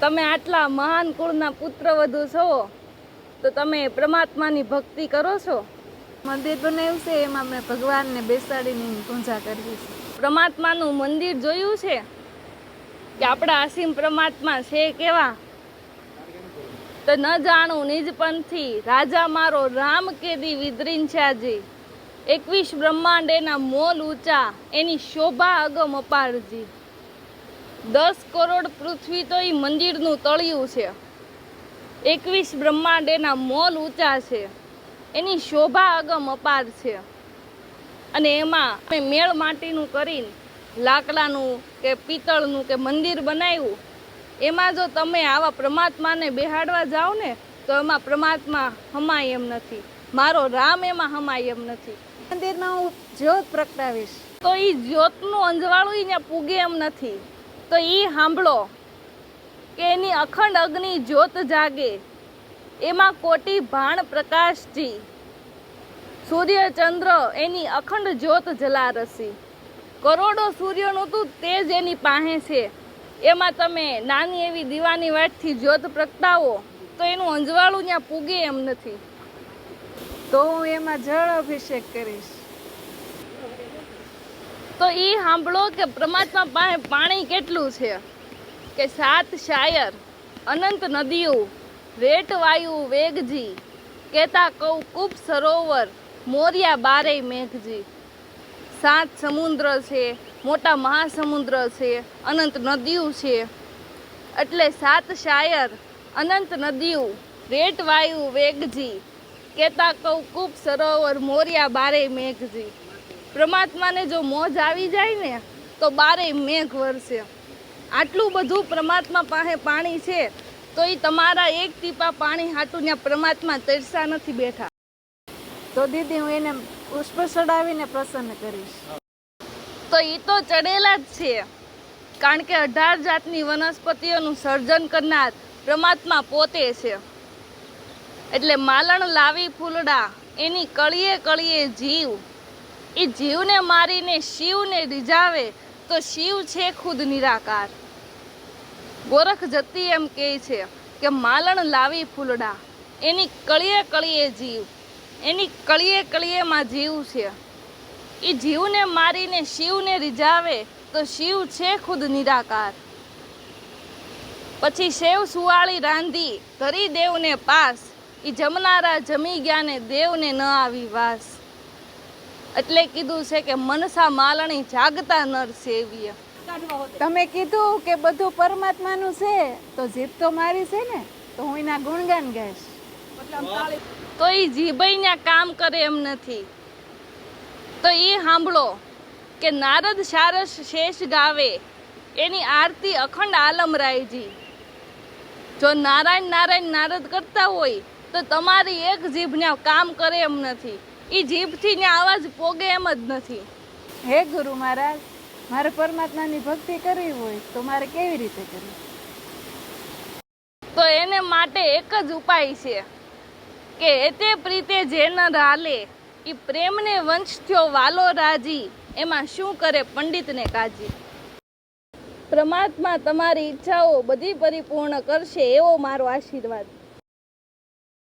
તમે આટલા મહાન કુળના પુત્રવધુ છો, તો તમે પરમાત્માની ભક્તિ કરો છો? મંદિર બનાવ્યું છે, એમાં અમે ભગવાનને બેસાડીને પૂજા કરવી છે. પરમાત્માનું મંદિર જોયું છે? કે આપણા અસીમ પરમાત્મા છે કેવા? તો ન જાણું નિજપંથી રાજા મારો રામ કેદી વિદરીન છાજી એકવીસ બ્રહ્માંડ એના મોલ ઊંચા, એની શોભા અગમ અપારજી. દસ કરોડ પૃથ્વી તો એ મંદિરનું તળિયું છે. એકવીસ બ્રહ્માંડ એના મોલ ઊંચા છે. એની શોભા અગમ અપાર છે. અને એમાં અમે મેળ માટીનું કરીને લાકડાનું કે પિત્તળનું કે મંદિર બનાવ્યું. એમાં જો તમે આવા પરમાત્માને બેહાડવા જાઓ ને તો એમાં પરમાત્મા હમાય એમ નથી. મારો રામ એમાં હમાય એમ નથી. મંદિરમાં હું જ્યોત પ્રગટાવીશ. તો એ જ્યોતનું અંજવાળું પૂગે એમ નથી. તો એ સાંભળો કે એની અખંડ અગ્નિ જ્યોત જાગે. એમાં કોટી ભાણ પ્રકાશજી. સૂર્ય ચંદ્ર એની અખંડ જ્યોત જલારસી. કરોડો સૂર્યનું તું તેજ એની પાસે છે. એમાં તમે નાની એવી દીવાની વાટથી જ્યોત પ્રગટાવો તો એનું અંજવાળું ત્યાં પૂગે એમ નથી. તો હું એમાં જળ અભિષેક કરીશ. તો એ સાંભળો કે પરમાત્મા પાણી કેટલું છે? કે સાત શાયર, અનંત નદીઓ, રેટ વાયુ વેગજી, કેતા કૌ કુપ સરોવર, મોરિયા બારે મેઘજી. સાત સમુદ્ર છે, મોટા મહાસમુદ્ર છે, અનંત નદીઓ છે. એટલે સાત શાયર, અનંત નદીઓ, રેટ વાયુ વેગજી, કેતા કૌ કુપ સરોવર, મોરિયા બારે મેઘજી. પરમાત્માને જો મોજ આવી જાય ને તો બારે મેઘ વરસે. આટલું બધું પરમાત્મા પાસે પાણી છે તો એ તમારા એક ટીપા પાણી હાટું ત્યાં પરમાત્મા તરસા નથી બેઠા. તો દીદી હું એને પુષ્પ ચડાવીને પ્રસન્ન કરીશ. તો એ તો ચડેલા જ છે કારણ કે અઢાર જાતની વનસ્પતિઓનું સર્જન કરનાર પરમાત્મા પોતે છે. એટલે માલણ લાવી ફૂલડા એની કળીએ કળીએ જીવ એ જીવને મારીને શિવને રીઝાવે, તો શિવ છે ખુદ નિરાકાર. ગોરખ જતી એમ કહે છે કે માલણ લાવી ફૂલડા. એની કળીએ કળીએ જીવ. એની કળીએ કળીએમાં જીવ છે. એ જીવને મારીને શિવને રીઝાવે, તો શિવ છે ખુદ નિરાકાર. પછી શેવ સુવાળી રાંધી ધરી દેવને પાસ. એ જમનારા જમી ગયા ને દેવને ન આવી વાસ. એટલે કીધું છે કે મનસા માલણી જાગતા નર સેવ્ય. તમે કીધું કે બધું પરમાત્માનું છે તો જીભ તો મારી છે ને તો હું એના ગુણગાન ગાઈશ. તો એ જીભૈયા કામ કરે એમ નથી. તો એ સાંભળો કે નારદ સારસ શેષ ગાવે એની આરતી અખંડ આલમ રાયજી. જો નારાયણ નારાયણ નારદ કરતા હોય તો તમારી એક જીભ ત્યાં કામ કરે એમ નથી. એ જીભથી ત્યાં આવાજ પોગે એમ જ નથી. હે ગુરુ મહારાજ મારે પરમાત્માની ભક્તિ કરવી હોય તો મારે કેવી રીતે કરવી? તો એને માટે એક જ ઉપાય છે કે એતે પ્રીતે જે ન રાલે એ પ્રેમને વંશ થયો વાલો રાજી એમાં શું કરે પંડિતને કાજી પરમાત્મા તમારી ઈચ્છાઓ બધી પરિપૂર્ણ કરશે એવો મારો આશીર્વાદ.